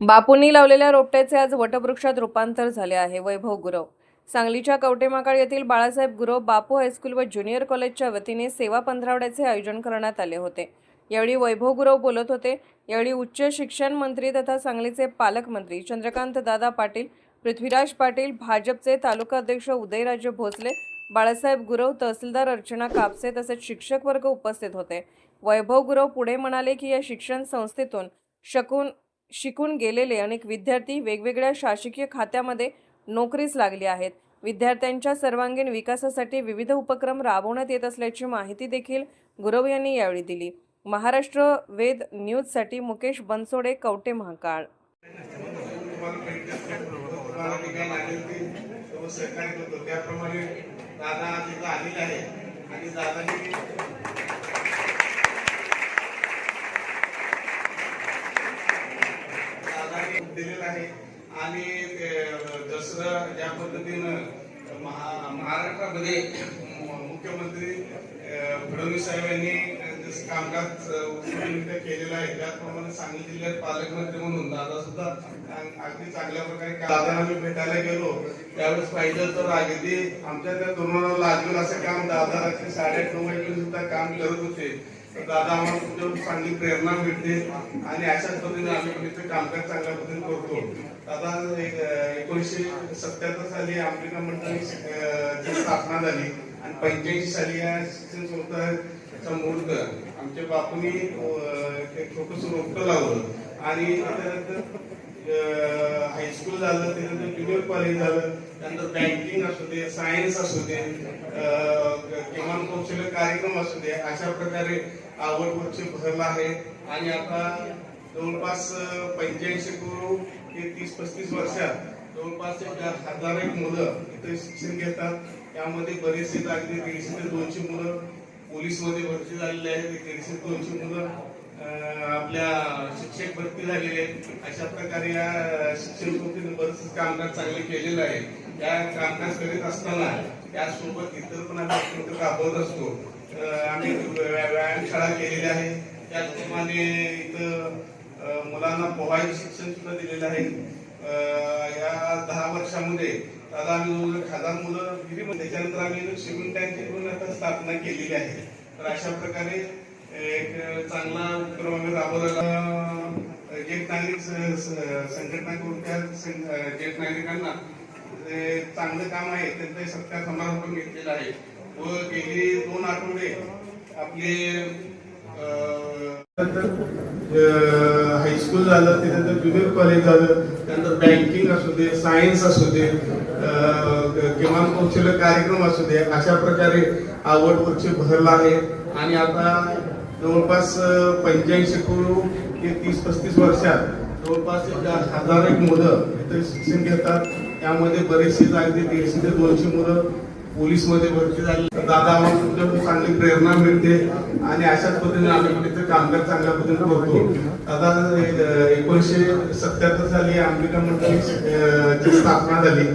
बापूंनी लावलेल्या रोपट्याचे आज वटवृक्षात रूपांतर झाले आहे. वैभव गुरव. सांगलीच्या कवटेमाकाळ येथील बाळासाहेब गुरव बापू हायस्कूल व ज्युनियर कॉलेजच्या वतीने सेवा पंधरवड्याचे आयोजन करण्यात आले होते. यावेळी वैभव गुरव बोलत होते. यावेळी उच्च शिक्षण मंत्री तथा सांगलीचे पालकमंत्री चंद्रकांत दादा पाटील पृथ्वीराज पाटील भाजपचे तालुका अध्यक्ष उदयराजे भोसले बाळासाहेब गुरव तहसीलदार अर्चना कापसे तसेच शिक्षक वर्ग उपस्थित होते. वैभव गुरव पुढे म्हणाले की या शिक्षण संस्थेतून शकून शिकून गेलेले अनेक विद्यार्थी वेगवेगळ्या शासकीय खात्यामध्ये नोकरीस लागले आहेत. विद्यार्थ्यांच्या सर्वांगीण विकासासाठी विविध उपक्रम राबवण्यात येत असल्याची माहिती देखील गुरव यांनी यावेळी दिली. महाराष्ट्र वेद न्यूजसाठी मुकेश बनसोडे कवटे महाकाळ. सहकार्य करतो त्याप्रमाणे दादा तिथं आलेले आहे आणि दादानी दादानी दिलेलं आहे. आणि जसं ज्या पद्धतीनं महा महाराष्ट्रामध्ये मुख्यमंत्री फडणवीस साहेब यांनी जसं कामकाज केलेलं आहे त्याचप्रमाणे सांगली जिल्ह्यात पालकमंत्री म्हणून दादा सुद्धा अगदी चांगल्या प्रकारे काम- आम्ही भेटायला गेलो. त्यावेळेस पाहिजे तर अगदी आमच्या त्या तरुणाला लागेल असं काम दादा रात्री साडेआठ नऊ वाजेपर्यंत सुद्धा काम करत होते. दादा आम्हाला तुमच्यावर चांगली प्रेरणा मिळते आणि अशाच पद्धतीने आम्ही पण इथे कामकाज चांगल्या पद्धतीने करतो. दादा एक, एकोणीसशे सत्याहत्तर साली अंबिका मंडळाची स्थापना झाली आणि पंच्याऐंशी साली या शिक्षण संस्थेचा मुहूर्त आमच्या बापूंनी एक छोटस रोपटं लावलं. आणि त्यानंतर हायस्कूल झालं त्याच्यानंतर ज्युनियर कॉलेज झालं त्यानंतर बँकिंग असू दे सायन्स असू दे किमान कौशल्य कार्यक्रम असू दे अशा प्रकारे आवड वरची भरला आहे. आणि आता जवळपास पंच्याऐंशी करू ते तीस पस्तीस वर्षात जवळपास हजार एक मुलं इथे शिक्षण घेतात. त्यामध्ये बरेचसे अगदी दीडशे ते दोनशे मुलं पोलीसमध्ये भरती झालेले आहेत. दीडशे ते दोनशे मुलं आपल्या शिक्षक भरती झालेले अशा प्रकारे या शिक्षण संस्थेने बरंच कामकाज चांगले केलेलं आहे. या कामकाज करीत असताना त्यासोबत इतर पण आम्ही अत्यंत राबवत असतो. आम्ही व्यायामशाळा केलेली आहे. त्याचप्रमाणे इथं मुलांना पोहायचं शिक्षण सुद्धा दिलेलं आहे. या दहा वर्षामध्ये दादा आम्ही जवळजवळ हजार मुलं विहिरीमध्ये त्याच्यानंतर आम्ही शिवण टँकची पण आता स्थापना केलेली आहे. तर अशा प्रकारे एक चांगला उपक्रम आम्ही राबवलेला अं, ज्येष्ठ नागरिक स- त्या ज्येष्ठ नागरिकांना चांगलं काम आहे त्यांचा सत्कार समारंभ पण घेतलेला आहे. व गेली दोन आठवडे आपले हायस्कूल झालं त्यानंतर ज्युनियर कॉलेज झालं त्यानंतर बँकिंग असू दे सायन्स असू दे किमान कौशल्य कार्यक्रम असू दे अशा प्रकारे आवड वरची भरला आहे. आणि आता जवळपास पंच्याऐंशी करू ते तीस पस्तीस वर्षात जवळपास हजार एक मुलं इथे शिक्षण घेतात. त्यामध्ये बरेचसे अगदी दीडशे ते दोनशे मुलं पोलीसमध्ये भरती झाली. तर दादा आम्हाला चांगली प्रेरणा मिळते आणि अशाच पद्धतीने आम्ही पण कामकाज चांगल्या पद्धतीने करतो. दादा एकोणीसशे सत्याहत्तर साली अंबिका मंडळी स्थापना झाली.